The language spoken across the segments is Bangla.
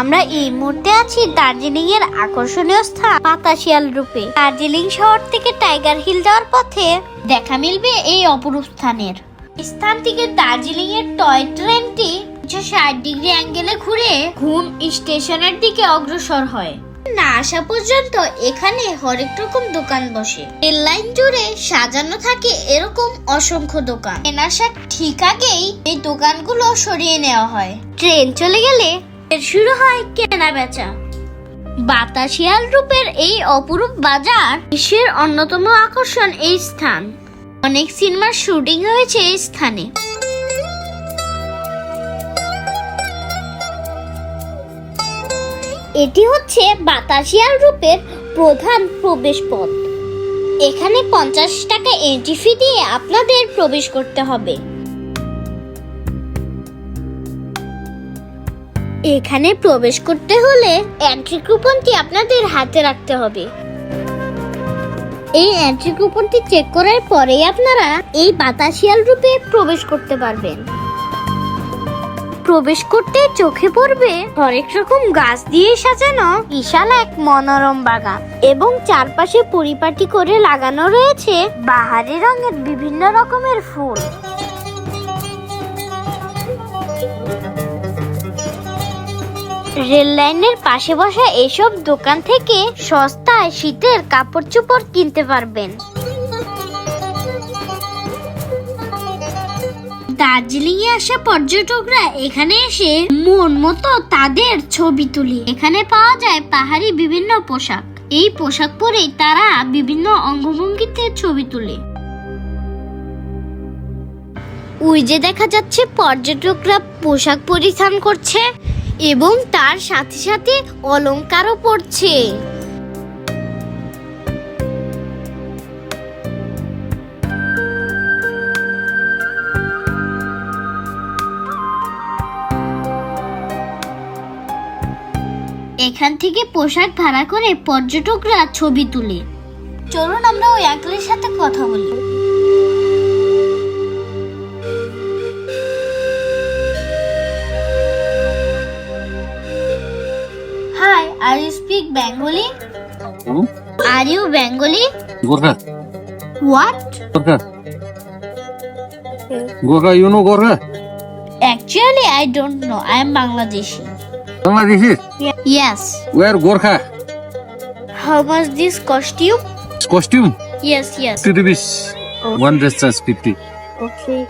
আমরা এই মুহূর্তে আছি দার্জিলিং এর আকর্ষণীয় স্থান পাতাশিয়াল রূপে। দার্জিলিং শহর থেকে টাইগার হিল যাওয়ার পথে দেখা মিলবে এই অপরূপ স্থানের। স্থান থেকে দার্জিলিং এর টয় ট্রেনটি ষাট ডিগ্রি অ্যাঙ্গেলে ঘুরে ঘুম স্টেশনের দিকে অগ্রসর হয়। না আসা পর্যন্ত এখানে হরেক রকম দোকান বসে। রেল লাইন জুড়ে সাজানো থাকে এরকম অসংখ্য দোকান। ট্রেন আসার ঠিক আগেই এই দোকানগুলো সরিয়ে নেওয়া হয়। ট্রেন চলে গেলে শুরু হয় কেনা বেচা বাতাসিয়াল রূপের এই অপরূপ বাজার বিশ্বের অন্যতম আকর্ষণ এই স্থান। অনেক সিনেমার শুটিং হয়েছে এই স্থানে। এটি হচ্ছে বাতাসিয়াল রূপের প্রধান প্রবেশ পথ। এখানে পঞ্চাশ টাকা এন্ট্রি ফি দিয়ে আপনাদের প্রবেশ করতে হবে। এখানে প্রবেশ করতে হলে এন্ট্রি কুপনটি আপনাদের হাতে রাখতে হবে। এই এন্ট্রি কুপনটি চেক করার পরেই আপনারা এই বাতাসিয়াল রূপে প্রবেশ করতে পারবেন। প্রবেশ করতে চোখে পড়বে হরেক রকম গাছ দিয়ে সাজানো বিশাল এক মনোরম বাগান এবং চারপাশে পরিপাটি করে লাগানো রয়েছে বাহারি রঙের বিভিন্ন রকমের ফুল। রেল লাইনের পাশে বসা এসব দোকান থেকে সস্তায় শীতের কাপড় চোপড় কিনতে পারবেন। দার্জিলিং এ আসা পর্যটকরা এখানে এসে মন মতো তাদের ছবি তুলি। এখানে পাওয়া যায় পাহাড়ি বিভিন্ন পোশাক। এই পোশাক পরেই তারা বিভিন্ন অঙ্গভঙ্গিতে ছবি তুলে। ওই যে দেখা যাচ্ছে, পর্যটকরা পোশাক পরিধান করছে। এবং তার সাথে সাথে অলংকারও পড়ছে। এখান থেকে পোশাক ভাড়া করে পর্যটকরা ছবি তুলে। চলুন আমরা ওই আঙ্কেলের সাথে কথা বলি। speak Bengali? Hmm? Are you Bengali? Gorkha. What? Gorkha. Gorkha, you know Gorkha? Actually, I don't know. I am Bangladeshi. Bangladeshi? Yeah. Yes. Where Gorkha? How much this costume? Costume? Yes, yes. 50 rupees. Okay. One dress is 50. Okay.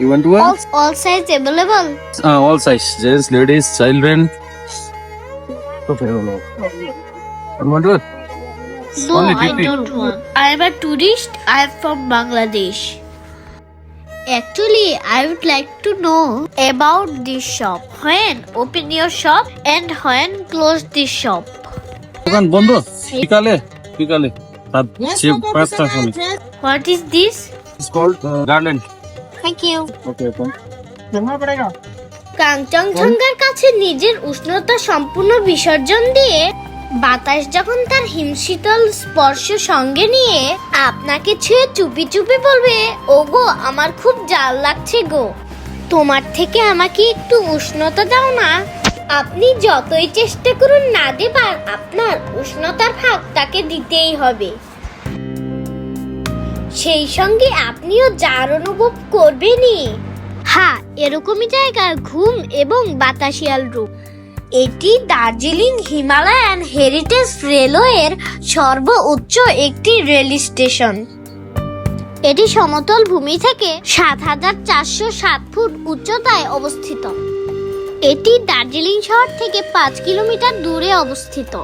You want to wear? All, all size available? Uh, all size. Yes, ladies, children. Two No, I don't want. I am a tourist. I am from Bangladesh. Actually, I would like to know about this shop. When open your shop and when close this shop. দোকান বন্ধ বিকালে বিকালে সে পাঁচটার সময় What is this? It's called garden Thank you. Okay কাঞ্চনজঙ্ঘার কাছে নিজের উষ্ণতা সম্পূর্ণ বিসর্জন দিয়ে বাতাস যখন তার হিমশীতল স্পর্শ সঙ্গে নিয়ে আপনাকে ছুঁয়ে চুপি চুপি বলবে ওগো আমার খুব জাল লাগছে গো। তোমার থেকে আমাকে একটু উষ্ণতা দাও না। আপনি যতই চেষ্টা করুন না দেবার আপনার উষ্ণতার ভাগ তাকে দিতেই হবে। সেই সঙ্গে আপনিও যার অনুভব করবেনই। হ্যাঁ এরকমই জায়গার ঘুম এবং বাতাসিয়াল রূপ। এটি দার্জিলিং হিমালয়ান হেরিটেজ রেলওয়ের সর্বোচ্চ একটি রেল স্টেশন। এটি সমতল ভূমি থেকে সাত হাজার চারশো সাত ফুট উচ্চতায় অবস্থিত। এটি দার্জিলিং শহর থেকে পাঁচ কিলোমিটার দূরে অবস্থিত।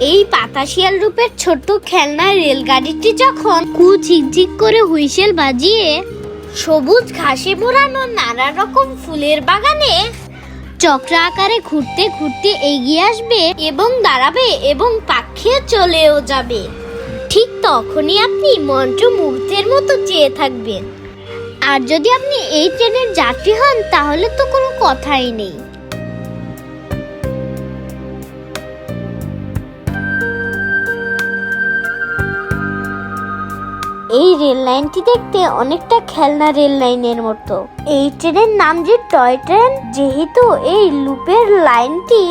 এই পাতাশিয়াল রূপের ছোট্ট খেলনা রেলগাড়িটি যখন কু ঝিকঝিক করে হুইসেল বাজিয়ে সবুজ ঘাসে মোড়ানো নানা রকম ফুলের বাগানে। চক্র আকারে ঘুরতে ঘুরতে এগিয়ে আসবে এবং দাঁড়াবে এবং পাখিয়ে চলেও যাবে। ঠিক তখনই আপনি মন্ত্রমুগ্ধের মতো চেয়ে থাকবেন। আর যদি আপনি এই ট্রেনের যাত্রী হন, তাহলে তো কোনো কথাই নেই। এই রেল লাইনটি দেখতে অনেকটা খেলনা রেল লাইনের মতো। এই ট্রেনের নাম যে টয় ট্রেন যেহেতু এই লুপের লাইনটি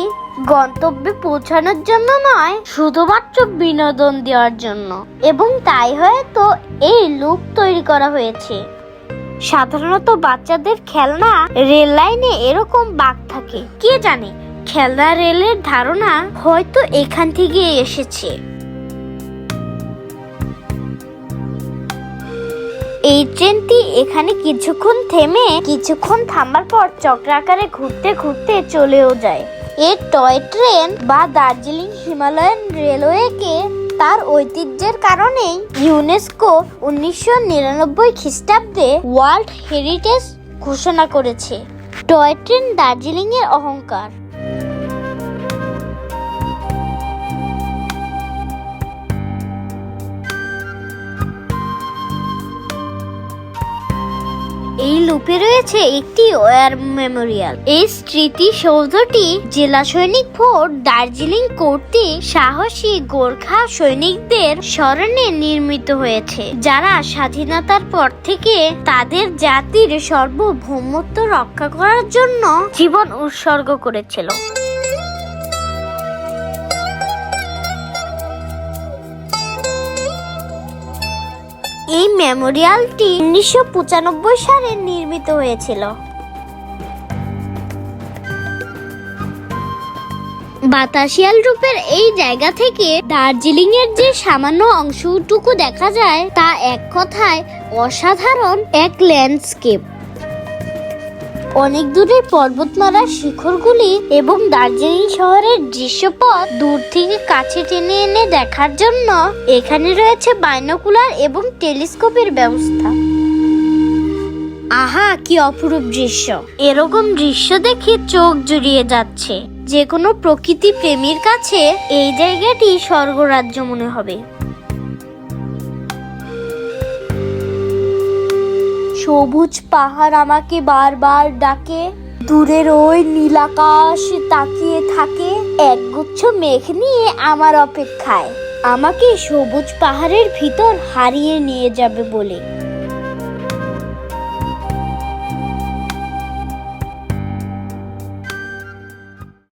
গন্তব্যে পৌঁছানোর জন্য নয়, শুধুমাত্র বিনোদন দেওয়ার জন্য। এবং তাই হয়তো এই লুপ তৈরি করা হয়েছে। সাধারণত বাচ্চাদের খেলনা রেল লাইনে এরকম বাঘ থাকে। কে জানে? খেলনা রেলের ধারণা হয়তো এখান থেকে এসেছে। এই ট্রেনটি এখানে কিছুক্ষণ থেমে কিছুক্ষণ থামার পর চক্রাকারে ঘুরতে ঘুরতে চলেও যায়। এর টয় ট্রেন বা দার্জিলিং হিমালয়ান রেলওয়েকে তার ঐতিহ্যের কারণেই ইউনেস্কো উনিশশো নিরানব্বই খ্রিস্টাব্দে ওয়ার্ল্ড হেরিটেজ ঘোষণা করেছে। টয় ট্রেন দার্জিলিং এর অহংকার। লুপে রয়েছে একটি ওয়ার মেমোরিয়াল। এই স্মৃতি সৌধটি জেলা সৈনিক ফোর্ট দার্জিলিং কর্তৃক সাহসী গোর্খা সৈনিকদের স্মরণে নির্মিত হয়েছে, যারা স্বাধীনতার পর থেকে তাদের জাতির সর্বভৌমত্ব রক্ষা করার জন্য জীবন উৎসর্গ করেছিল। এই মেমোরিয়ালটি উনিশশো পঁচানব্বই সালে নির্মিত হয়েছিল। বাতাসিয়াল রূপের এই জায়গা থেকে দার্জিলিং এর যে সামান্য অংশটুকু দেখা যায়, তা এক কথায় অসাধারণ এক ল্যান্ডস্কেপ। অনেক দূরের পর্বতমালার শিখরগুলি এবং দার্জিলিং শহরের দৃশ্যপথ দূর থেকে কাছে টেনে এনে দেখার জন্য এখানে রয়েছে বাইনোকুলার এবং টেলিস্কোপের ব্যবস্থা। আহা, কি অপরূপ দৃশ্য। এরকম দৃশ্য দেখে চোখ জুড়িয়ে যাচ্ছে। যে কোনো প্রকৃতি প্রেমীর কাছে এই জায়গাটি স্বর্গরাজ্য মনে হবে। সবুজ পাহাড় আমাকে বারবার ডাকে। দূরের ওই নীলাকাশ তাকিয়ে থাকে। একগুচ্ছ মেঘ নিয়ে আমার অপেক্ষায়। আমাকে সবুজ পাহাড়ের ভিতর হারিয়ে নিয়ে যাবে বলে।